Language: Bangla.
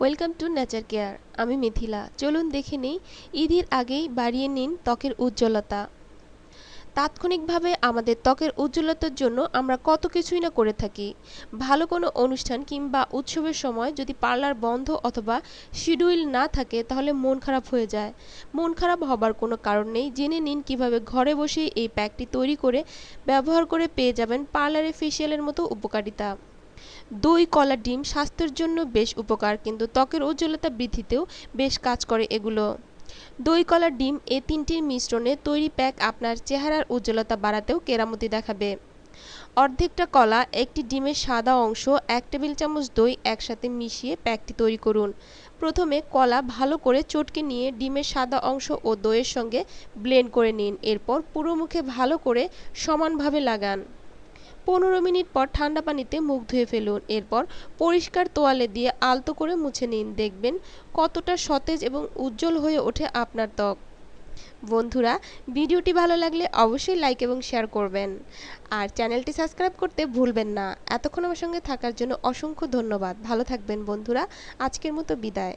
ওয়েলকাম টু নেচার কেয়ার, আমি মিথিলা। চলুন দেখে নিই, ঈদের আগেই বাড়িয়ে নিন ত্বকের উজ্জ্বলতা। তাৎক্ষণিকভাবে আমাদের ত্বকের উজ্জ্বলতার জন্য আমরা কত কিছুই না করে থাকি। ভালো কোনো অনুষ্ঠান কিংবা উৎসবের সময় যদি পার্লার বন্ধ অথবা শিডিউল না থাকে, তাহলে মন খারাপ হয়ে যায়। মন খারাপ হবার কোনো কারণ নেই, জেনে নিন কীভাবে ঘরে বসে এই প্যাকটি তৈরি করে ব্যবহার করে পেয়ে যাবেন পার্লারে ফেসিয়ালের মতো উপকারিতা। দই কলা ডিম স্বাস্থ্যের জন্য বেশ উপকার, কিন্তু ত্বকের উজ্জ্বলতা বৃদ্ধিতেও বেশ কাজ করে এগুলো। দই কলা ডিম এ তিনটির মিশ্রণে তৈরি প্যাক আপনার চেহারার উজ্জ্বলতা বাড়াতেও কেরামতি দেখাবে। অর্ধেকটা কলা, একটি ডিমের সাদা অংশ, এক টেবিল চামচ দই একসাথে মিশিয়ে প্যাকটি তৈরি করুন। প্রথমে কলা ভালো করে চটকে নিয়ে ডিমের সাদা অংশ ও দইয়ের সঙ্গে ব্লেন্ড করে নিন। এরপর পুরো মুখে ভালো করে সমানভাবে লাগান। পনেরো মিনিট পর ঠান্ডা পানিতে মুখ ধুয়ে ফেলুন। এরপর পরিষ্কার তোয়ালে দিয়ে আলতো করে মুছে নিন। দেখবেন কতটা সতেজ এবং উজ্জ্বল হয়ে ওঠে আপনার ত্বক। বন্ধুরা, ভিডিওটি ভালো লাগলে অবশ্যই লাইক এবং শেয়ার করবেন। আর চ্যানেলটি সাবস্ক্রাইব করতে ভুলবেন না। এতক্ষণ আমার সঙ্গে থাকার জন্য অসংখ্য ধন্যবাদ। ভালো থাকবেন বন্ধুরা। আজকের মতো বিদায়।